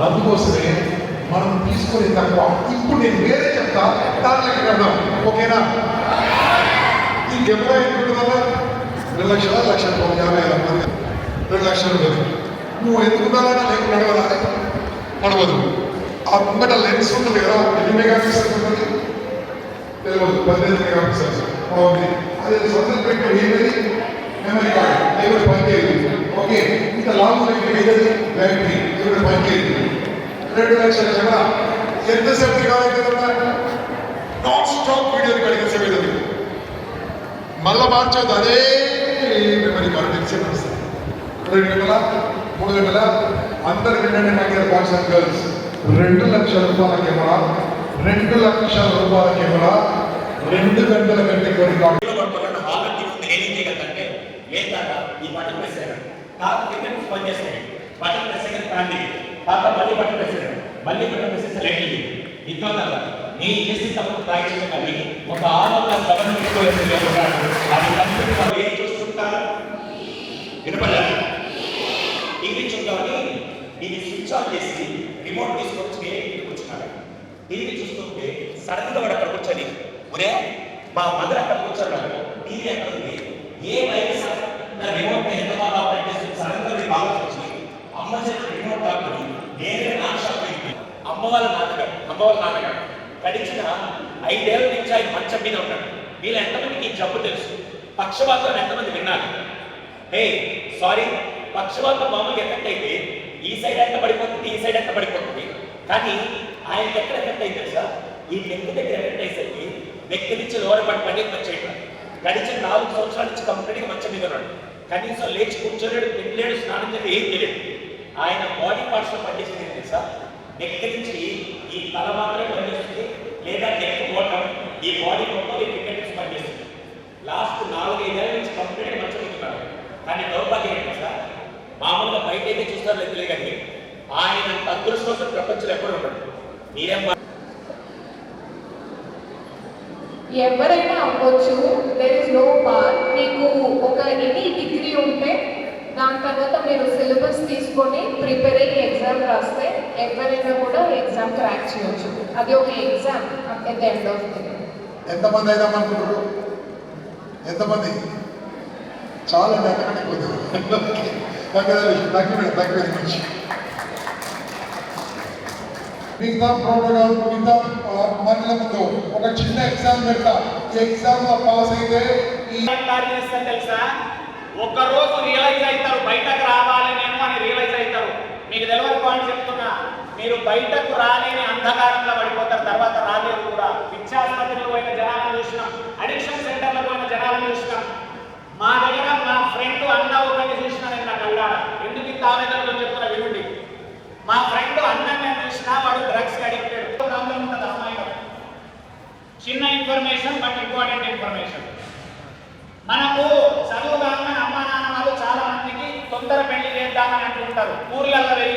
అందుకోసమే మనం తీసుకునే తక్కువ ఇప్పుడు నేను వేరే చెప్తా దాంట్లోకి వెళ్దాం ఓకేనా ఈ కెమెరా ఎందుకుంటుందా రెండు లక్షల లక్ష రూపాయలు యాభై వేల మంది రెండు లక్షలు ఉంటుంది నువ్వు ఎందుకు ఉండాలన్నా లేకుండా నడవదా నడవదు ఆ ముంగట లెన్స్ ఉంటుంది కదా ఎన్ని మెగా పిక్సెల్స్ ఉంటుంది తెలియదు పద్దెనిమిది మెగా పిక్సెల్స్ బాగుంది అదే సొంతం పెట్టి ఏమది మెమరీ కార్డ్ దేవుడు పనిచేయదు ఓకే ఇంత లాంగ్ పెట్టి ఏదది బ్యాటరీ దేవుడు పనిచేయదు రెండు లక్షల జన ఎంతసేపు కావాలి నాన్ స్టాప్ వీడియో రికార్డింగ్ సేపు మళ్ళా మార్చొద్దు అదే మెమరీ కార్డు ఎంతసేపు వస్తుంది రెండు గంటల మూడు గంటల అందరు వినండి my dear boys and girls రెండు లక్షల రూపాయల కెమెరా రెండు లక్షల రూపాయల కెమెరా రెండు గంటల కంటే కొన్ని కాదు ఇంట్లో పడుకున్నాడు హాల్ టీవీ ఉంది తాత ఈ బటన్ ప్రెస్ అయ్యాడు తాత తాత మళ్ళీ బట్టలు ప్రెస్ మళ్ళీ బట్టలు ప్రెస్ లైట్లు లైట్ లేదు ఇద్దరు నీ చేసిన తప్పు ప్రాక్టీస్ కానీ ఒక ఆడవాళ్ళ గవర్నమెంట్ అది కంపెనీ వాళ్ళు ఏం చూస్తుంటారు? వినపడాలి? టీవీ చూద్దామని ఇది స్విచ్ ఆన్ చేసి రిమోట్ తీసుకొచ్చి నేను ఇంటికి కూర్చున్నాడు టీవీ చూస్తుంటే సడన్గా వాడు అక్కడ కూర్చొని ఒరే మా మదర్ అక్కడ కూర్చున్నాడు టీవీ అక్కడ ఉంది. ఏ వైరస్ నా రిమోట్ ఎంత బాగా ఆపరేట్ చేస్తుంది సడన్గా వీడికి ఆలోచన వచ్చి అమ్మ చేత రిమోట్ కాకుండా నేనే నా షాప్ అయింది అమ్మ వాళ్ళ నాన్నగారు అమ్మ వాళ్ళ నాన్నగారు గడిచిన ఐదేళ్ళ నుంచి ఆయన మంచం మీద ఉన్నాడు. వీళ్ళు ఎంతమందికి ఈ జబ్బు తెలుసు? పక్షపాతం ఎంతమంది విన్నారు? హే సారీ పక్షవాతం మామూలుగా ఎఫెక్ట్ అయితే ఈ సైడ్ ఎంత పడిపోతుంది ఈ సైడ్ ఎంత పడిపోతుంది? కానీ ఆయనకి ఎక్కడ ఎఫెక్ట్ అయితే తెలుసా? ఈ వ్యక్తి దగ్గర ఎఫెక్ట్ అయ్యేసరికి వ్యక్తి నుంచి లోర పడి పని వచ్చేయడం గడిచిన నాలుగు సంవత్సరాల నుంచి కంప్లీట్గా మంచం మీద ఉన్నాడు. కనీసం లేచి కూర్చోలేడు తినలేడు స్నానం చేయడం ఏం తెలియదు ఆయన బాడీ పార్ట్స్లో పనిచేసింది తెలుసా? నెక్ నుంచి ఈ తల మాత్రమే పనిచేస్తుంది. లేదా నెక్ పోవటం ఈ బాడీ మొత్తం ఈ క్రికెట్ నుంచి పనిచేస్తుంది. లాస్ట్ నాలుగైదేళ్ళ నుంచి కంప్లీట్గా మంచం కానీ దౌర్భాగ్యం ఏంటి సార్ మామూలుగా బయట అయితే చూస్తారు లేదు తెలియదు కానీ ఆయన అంత ప్రపంచంలో ఎప్పుడు ఉండదు మీరేం ఎవరైనా అవ్వచ్చు. దెర్ ఇస్ నో బార్ మీకు ఒక దాని తర్వాత మీరు సిలబస్ తీసుకొని ప్రిపేర్ అయ్యి ఎగ్జామ్ రాస్తే ఎవరైనా కూడా ఎగ్జామ్ క్రాక్ చేయొచ్చు. అది ఒక exam at the end of the ఎంతమంది అయిదాం అనుకుంటారు? ఎంతమంది? చాలా కొద్దిగా తగ్గదు తగ్గిపోయింది తగ్గిపోయింది మంచి. మిగతా ప్రోగ్రామ్ మిగతా ముందు ఒక చిన్న ఎగ్జామ్ పెడతా. ఈ ఎగ్జామ్లో పాస్ అయితే తెలుసా? ఒక్క రోజు రియలైజ్ అవుతారు బయటకు రావాలి నేను అని రియలైజ్ అవుతారు. మీకు తెలియని పాయింట్ చెప్తున్నా మీరు బయటకు రాలేని అంధకారంలో పడిపోతారు తర్వాత రాలేదు కూడా. పిచ్చాసుపత్రులు పోయిన జనాలను చూసినాం అడిక్షన్ సెంటర్లకు పోయిన జనాలను చూసినాం. మా దగ్గర మా ఫ్రెండ్ అన్న ఒకటి చూసిన నేను నా కళ్ళారా? ఎందుకు ఇంత ఆవేదనలో చెప్తున్నా వినండి. మా ఫ్రెండ్ అన్న నేను చూసినా వాడు డ్రగ్స్ అడిక్టెడ్ ప్రాబ్లం ఉంటుంది అమ్మాయిలో. చిన్న ఇన్ఫర్మేషన్ బట్ ఇంపార్టెంట్ ఇన్ఫర్మేషన్ మనకు చేద్దామని అంటుంటారు ఊర్లలో వెళ్ళి